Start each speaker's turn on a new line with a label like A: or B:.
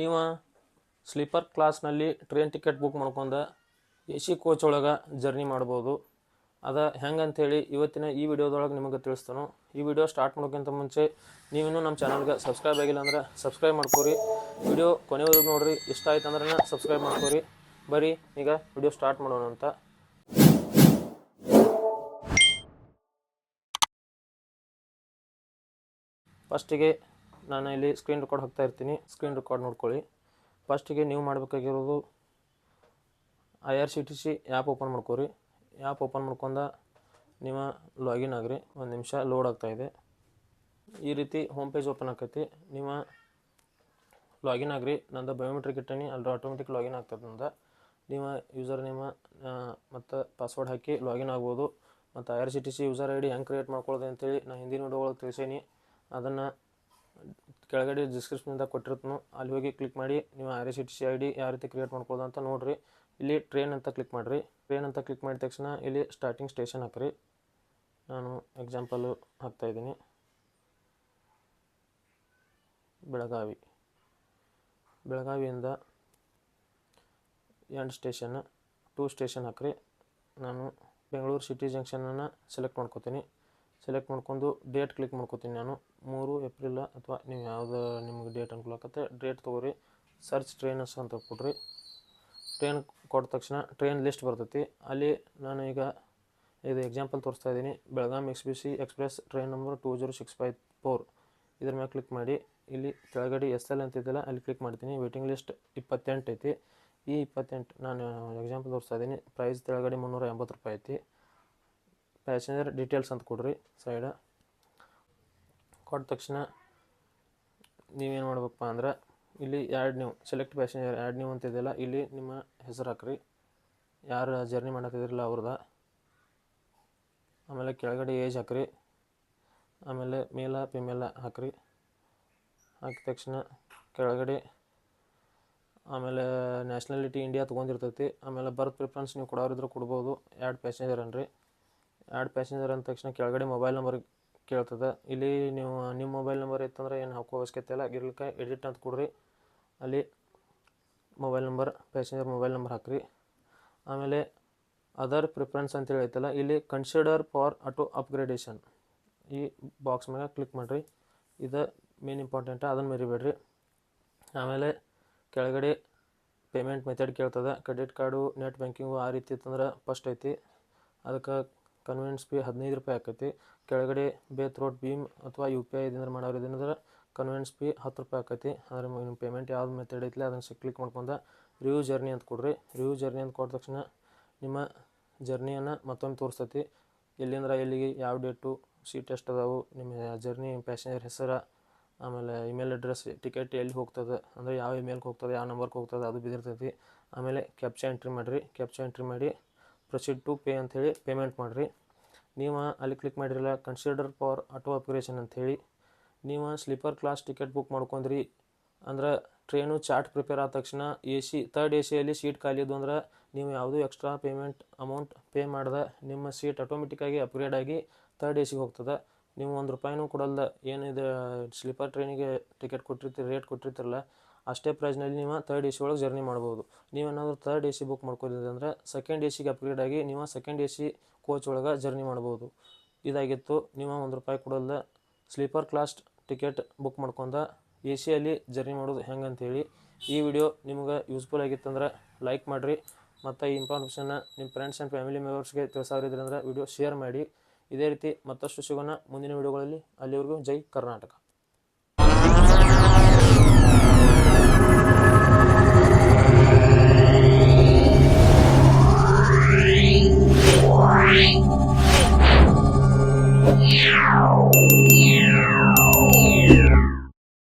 A: ನೀವು ಸ್ಲೀಪರ್ ಕ್ಲಾಸ್ನಲ್ಲಿ train ticket book ಮಾಡ್ಕೊಂಡು ಎ ಸಿ ಕೋಚ್ ಒಳಗೆ ಜರ್ನಿ ಮಾಡ್ಬೋದು. ಅದ ಹೆಂಗಂತೇಳಿ ಇವತ್ತಿನ ಈ ವಿಡಿಯೋದೊಳಗೆ ನಿಮಗೆ ತಿಳಿಸ್ತಾನು. ಈ ವಿಡಿಯೋ ಸ್ಟಾರ್ಟ್ ಮಾಡೋಕ್ಕಿಂತ ಮುಂಚೆ ನೀವಿನ್ನೂ ನಮ್ಮ ಚಾನಲ್ಗೆ ಸಬ್ಸ್ಕ್ರೈಬ್ ಆಗಿಲ್ಲ ಅಂದ್ರೆ ಸಬ್ಸ್ಕ್ರೈಬ್ ಮಾಡ್ಕೊರಿ. ವಿಡಿಯೋ ಕೊನೆವರೆಗೂ ನೋಡ್ರಿ. ಇಷ್ಟ ಆಯ್ತು ಅಂದ್ರೆ ಸಬ್ಸ್ಕ್ರೈಬ್ ಮಾಡ್ಕೊರಿ. ಬರೀ ಈಗ ವಿಡಿಯೋ ಸ್ಟಾರ್ಟ್ ಮಾಡೋಣ ಅಂತ. ಫಸ್ಟಿಗೆ ನಾನು ಇಲ್ಲಿ ಸ್ಕ್ರೀನ್ ರೆಕಾರ್ಡ್ ಹಾಕ್ತಾ ಇರ್ತೀನಿ. ಸ್ಕ್ರೀನ್ ರೆಕಾರ್ಡ್ ನೋಡ್ಕೊಳ್ಳಿ. ಫಸ್ಟಿಗೆ ನೀವು ಮಾಡಬೇಕಾಗಿರೋದು I R C T C app open ಮಾಡ್ಕೋರಿ. App open ಮಾಡ್ಕೊಂಡ ನೀವು ಲಾಗಿನ್ ಆಗ್ರಿ. ಒಂದು ನಿಮಿಷ ಲೋಡ್ ಆಗ್ತಾ ಇದೆ. ಈ ರೀತಿ ಹೋಮ್ ಪೇಜ್ ಓಪನ್ ಆಕೈತಿ. ನೀವು ಲಾಗಿನ್ ಆಗ್ರಿ. ನಂದು ಬಯೋಮೆಟ್ರಿಕ್ ಇಟ್ಟನಿ. ಅಲ್ಲಿ ಆಟೋಮೆಟಿಕ್ ಲಾಗಿನ್ ಆಗ್ತದೆ ನಂದು. ನೀವು ಯೂಸರ್ ನಿಮ್ಮ ಮತ್ತು ಪಾಸ್ವರ್ಡ್ ಹಾಕಿ ಲಾಗಿನ್ ಆಗ್ಬೋದು. ಮತ್ತು I R C T C user I D ಹೆಂಗೆ ಕ್ರಿಯೇಟ್ ಮಾಡ್ಕೊಳ್ಳೋದು ಅಂತೇಳಿ ನಾನು ಹಿಂದಿನ ವಿಡಿಯೋ ಒಳಗೆ ತಿಳಿಸೀನಿ. ಅದನ್ನು ಕೆಳಗಡೆ ಡಿಸ್ಕ್ರಿಪ್ಷನ್ದಾಗ ಕೊಟ್ಟಿರ್ತೀನಿ ಅಲ್ಲಿ ಹೋಗಿ ಕ್ಲಿಕ್ ಮಾಡಿ, ನೀವು R C T C I D ಯಾವ ರೀತಿ ಕ್ರಿಯೇಟ್ ಮಾಡ್ಕೊಳ್ಳೋದು ಅಂತ ನೋಡಿರಿ. ಇಲ್ಲಿ ಟ್ರೈನ್ ಅಂತ ಕ್ಲಿಕ್ ಮಾಡಿರಿ. ಟ್ರೈನ್ ಅಂತ ಕ್ಲಿಕ್ ಮಾಡಿದ ತಕ್ಷಣ ಇಲ್ಲಿ ಸ್ಟಾರ್ಟಿಂಗ್ ಸ್ಟೇಷನ್ ಹಾಕ್ರಿ. ನಾನು ಎಕ್ಸಾಂಪಲು ಹಾಕ್ತಾಯಿದ್ದೀನಿ ಬೆಳಗಾವಿ. ಬೆಳಗಾವಿಯಿಂದ ಎಂಡ್ ಸ್ಟೇಷನ್ ಟೂ ಸ್ಟೇಷನ್ ಹಾಕ್ರಿ. ನಾನು ಬೆಂಗಳೂರು ಸಿಟಿ ಜಂಕ್ಷನನ್ನು ಸೆಲೆಕ್ಟ್ ಮಾಡ್ಕೋತೀನಿ. ಸೆಲೆಕ್ಟ್ ಮಾಡ್ಕೊಂಡು ಡೇಟ್ ಕ್ಲಿಕ್ ಮಾಡ್ಕೋತೀನಿ ನಾನು. ಮೂರು ಏಪ್ರಿಲ್ ಅಥವಾ ನೀವು ಯಾವುದು ನಿಮ್ಗೆ ಡೇಟ್ ಅನುಕೂಲ ಆಗುತ್ತೆ ಡೇಟ್ ತೊಗೊರಿ. ಸರ್ಚ್ ಟ್ರೈನರ್ಸ್ ಅಂತ ಕೊಡ್ರಿ ಟ್ರೈನ್ ಕೊಟ್ಟ ತಕ್ಷಣ ಟ್ರೈನ್ ಲಿಸ್ಟ್ ಬರ್ತೈತಿ. ಅಲ್ಲಿ ನಾನು ಈಗ ಇದು ಎಕ್ಸಾಂಪಲ್ ತೋರಿಸ್ತಾ ಇದ್ದೀನಿ. Belgaum X B C express train number two zero six five four ಇದ್ರ ಮೇಲೆ ಕ್ಲಿಕ್ ಮಾಡಿ. ಇಲ್ಲಿ ಕೆಳಗಡೆ ಎಸ್ ಎಲ್ ಅಂತಿದ್ದಲ್ಲ ಅಲ್ಲಿ ಕ್ಲಿಕ್ ಮಾಡ್ತೀನಿ. ವೇಟಿಂಗ್ ಲಿಸ್ಟ್ ಇಪ್ಪತ್ತೆಂಟು ಐತಿ. ಈ ಇಪ್ಪತ್ತೆಂಟು ನಾನು ಎಕ್ಸಾಂಪಲ್ ತೋರಿಸ್ತಾ ಇದ್ದೀನಿ. ಪ್ರೈಸ್ ಕೆಳಗಡೆ ಮುನ್ನೂರ ಎಂಬತ್ತು ರೂಪಾಯಿ ಐತಿ. ಪ್ಯಾಸೆಂಜರ್ ಡೀಟೇಲ್ಸ್ ಅಂತ ಕೊಡ್ರಿ ಸೈಡ ಕೊಟ್ಟ ತಕ್ಷಣ ನೀವೇನು ಮಾಡ್ಬೇಕಪ್ಪ ಅಂದ್ರೆ ಇಲ್ಲಿ ಎರಡು ನೀವು ಸೆಲೆಕ್ಟ್ ಪ್ಯಾಸೆಂಜರ್ ಎರಡು ನೀವು ಅಂತಿದೆಯಲ್ಲ ಇಲ್ಲಿ ನಿಮ್ಮ ಹೆಸರು ಹಾಕ್ರಿ. ಯಾರು ಜರ್ನಿ ಮಾಡತ್ತಿದ್ರಲ್ಲ ಅವ್ರದ್ದು. ಆಮೇಲೆ ಕೆಳಗಡೆ ಏಜ್ ಹಾಕ್ರಿ. ಆಮೇಲೆ ಮೇಲ ಫಿಮೇಲ ಹಾಕ್ರಿ. ಹಾಕಿದ ತಕ್ಷಣ ಕೆಳಗಡೆ ಆಮೇಲೆ ನ್ಯಾಷನಾಲಿಟಿ ಇಂಡಿಯಾ ತೊಗೊಂಡಿರ್ತೈತಿ. ಆಮೇಲೆ ಬರ್ತ್ ಪ್ರಿಫರೆನ್ಸ್ ನೀವು ಕೊಡೋರಿದ್ರೆ ಕೊಡ್ಬೋದು. ಎರಡು ಪ್ಯಾಸೆಂಜರ್ ಅನ್ರಿ. ಎರಡು ಪ್ಯಾಸೆಂಜರ್ ಅಂದ ತಕ್ಷಣ ಕೆಳಗಡೆ ಮೊಬೈಲ್ ನಂಬರ್ ಕೇಳ್ತದೆ. ಇಲ್ಲಿ ನೀವು ನಿಮ್ಮ ಮೊಬೈಲ್ ನಂಬರ್ ಇತ್ತಂದ್ರೆ ಏನು ಹಾಕೋ ಅವಶ್ಯಕತೆ ಇಲ್ಲ. ಗಿರ್ಲಿಕ್ಕೆ ಎಡಿಟ್ ಅಂತ ಕೊಡ್ರಿ. ಅಲ್ಲಿ mobile number passenger mobile number ಹಾಕ್ರಿ. ಆಮೇಲೆ ಅದರ್ ಪ್ರಿಫರೆನ್ಸ್ ಅಂತೇಳಿ ಐತಲ್ಲ, ಇಲ್ಲಿ ಕನ್ಸಿಡರ್ ಫಾರ್ ಆಟೋ ಅಪ್ಗ್ರೇಡೇಷನ್ ಈ ಬಾಕ್ಸ್ ಮ್ಯಾಗ ಕ್ಲಿಕ್ ಮಾಡಿರಿ. ಇದು ಮೇನ್ ಇಂಪಾರ್ಟೆಂಟ್ ಅದನ್ನು ಮರಿಬೇಡ್ರಿ. ಆಮೇಲೆ ಕೆಳಗಡೆ ಪೇಮೆಂಟ್ ಮೆಥಡ್ ಕೇಳ್ತದೆ. ಕ್ರೆಡಿಟ್ ಕಾರ್ಡು ನೆಟ್ ಬ್ಯಾಂಕಿಂಗು ಆ ರೀತಿ ಇತ್ತಂದ್ರೆ ಫಸ್ಟ್ ಐತಿ. ಅದಕ್ಕೆ ಕನ್ವೀನಿಯನ್ಸ್ ಫೀ ಹದಿನೈದು ರೂಪಾಯಿ ಆಕೈತಿ. ಕೆಳಗಡೆ ಬೇ ಥ್ರೋಟ್ ಭೀಮ್ ಅಥವಾ ಯು ಪಿ ಐ ಇದ್ರೆ ಮಾಡೋರು ಇದನ್ನಂದ್ರೆ ಕನ್ವೆನ್ಸ್ ಫೀ ಹತ್ತು ರೂಪಾಯಿ ಆಕೈತಿ. ಅದ್ರ ನಿಮ್ಮ ಪೇಮೆಂಟ್ ಯಾವ್ದು ಮೆಥಡ್ ಐತಿಲ್ಲ ಅದನ್ನು ಕ್ಲಿಕ್ ಮಾಡ್ಕೊಂಡ ರಿವ್ಯೂ ಜರ್ನಿ ಅಂತ ಕೊಡ್ರಿ. ರಿವ್ಯೂ ಜರ್ನಿ ಅಂತ ಕೊಟ್ಟ ತಕ್ಷಣ ನಿಮ್ಮ ಜರ್ನಿಯನ್ನು ಮತ್ತೊಮ್ಮೆ ತೋರಿಸ್ತೈತಿ. ಎಲ್ಲಿಂದ್ರ, ಎಲ್ಲಿಗೆ, ಯಾವ ಡೇಟು ಸೀಟ್ ಎಷ್ಟು ಅದಾವು, ನಿಮ್ಮ ಜರ್ನಿ ಪ್ಯಾಸೆಂಜರ್ ಹೆಸರು, ಆಮೇಲೆ ಇಮೇಲ್ ಅಡ್ರೆಸ್ ಟಿಕೆಟ್ ಎಲ್ಲಿ ಹೋಗ್ತದೆ, ಅಂದರೆ ಯಾವ ಇಮೇಲ್ಗೆ ಹೋಗ್ತದೆ, ಯಾವ ನಂಬರ್ಗೆ ಹೋಗ್ತದೆ, ಅದು ಬಿದ್ದಿರ್ತೈತಿ. ಆಮೇಲೆ ಕ್ಯಾಪ್ಚಾ ಎಂಟ್ರಿ ಮಾಡಿರಿ. ಕ್ಯಾಪ್ಚಾ ಎಂಟ್ರಿ ಮಾಡಿ ಪ್ರೊಸೀಡ್ ಟು ಪೇ ಅಂಥೇಳಿ ಪೇಮೆಂಟ್ ಮಾಡಿರಿ. ನೀವು ಅಲ್ಲಿ ಕ್ಲಿಕ್ ಮಾಡಿರಲ್ಲ ಕನ್ಸಿಡರ್ ಫಾರ್ ಆಟೋ ಅಪ್ಗ್ರೇಷನ್ ಅಂಥೇಳಿ ನೀವು ಸ್ಲೀಪರ್ ಕ್ಲಾಸ್ ಟಿಕೆಟ್ ಬುಕ್ ಮಾಡ್ಕೊಂಡ್ರಿ. ಅಂದ್ರೆ ಟ್ರೈನು ಚಾರ್ಟ್ ಪ್ರಿಪೇರ್ ಆದ ತಕ್ಷಣ ಎ ಸಿ ತರ್ಡ್ ಎ ಸಿಯಲ್ಲಿ ಸೀಟ್ ಖಾಲಿ ಇದ್ದು ಅಂದ್ರೆ ನೀವು ಯಾವುದೂ ಎಕ್ಸ್ಟ್ರಾ ಪೇಮೆಂಟ್ ಅಮೌಂಟ್ ಪೇ ಮಾಡ್ದೆ, ನಿಮ್ಮ ಸೀಟ್ ಆಟೋಮೆಟಿಕ್ಕಾಗಿ ಅಪ್ಗ್ರೇಡ್ ಆಗಿ ತರ್ಡ್ ಎ ಸಿಗೆ ಹೋಗ್ತದೆ. ನೀವು ಒಂದು ರೂಪಾಯಿನೂ ಕೊಡಲ್ದ, ಏನಿದೆ ಸ್ಲೀಪರ್ ಟ್ರೈನಿಗೆ ಟಿಕೆಟ್ ಕೊಟ್ಟಿರ್ತೀರಿ ರೇಟ್ ಕೊಟ್ಟಿರ್ತಿರಲ್ಲ ಅಷ್ಟೇ ಪ್ರೈಸ್ನಲ್ಲಿ ನೀವು ತರ್ಡ್ ಎ ಸಿ ಒಳಗೆ ಜರ್ನಿ ಮಾಡ್ಬೋದು. ನೀವೇನಾದರೂ ತರ್ಡ್ ಎ ಸಿ ಬುಕ್ ಮಾಡ್ಕೊಂಡಿದ್ದೆ ಅಂದರೆ ಸೆಕೆಂಡ್ ಎ ಸಿಗೆ ಅಪ್ಗ್ರೇಡ್ ಆಗಿ ನೀವು ಸೆಕೆಂಡ್ ಎ ಸಿ ಕೋಚ್ ಒಳಗೆ ಜರ್ನಿ ಮಾಡ್ಬೋದು. ಇದಾಗಿತ್ತು. ನೀವು ಒಂದು ರೂಪಾಯಿ ಕೊಡೋಲ್ಲ ಸ್ಲೀಪರ್ ಕ್ಲಾಸ್ ಟಿಕೆಟ್ ಬುಕ್ ಮಾಡ್ಕೊಂಡ ಎ ಸಿಯಲ್ಲಿ ಜರ್ನಿ ಮಾಡೋದು ಹೆಂಗೆ ಅಂತೇಳಿ ಈ ವಿಡಿಯೋ ನಿಮ್ಗೆ ಯೂಸ್ಫುಲ್ ಆಗಿತ್ತಂದ್ರೆ ಲೈಕ್ ಮಾಡಿರಿ. ಮತ್ತು ಈ ಇನ್ಫಾರ್ಮೇಷನ್ನ ನಿಮ್ಮ ಫ್ರೆಂಡ್ಸ್ ಆ್ಯಂಡ್ ಫ್ಯಾಮಿಲಿ ಮೆಂಬರ್ಸ್ಗೆ ತಿಳಿಸೋರಿದ್ರೆ ಅಂದ್ರೆ ವಿಡಿಯೋ ಶೇರ್ ಮಾಡಿ. ಇದೇ ರೀತಿ ಮತ್ತಷ್ಟು ಸಿಗೋಣ ಮುಂದಿನ ವಿಡಿಯೋಗಳಲ್ಲಿ ಅಲ್ಲಿವರೆಗೂ ಜೈ ಕರ್ನಾಟಕ.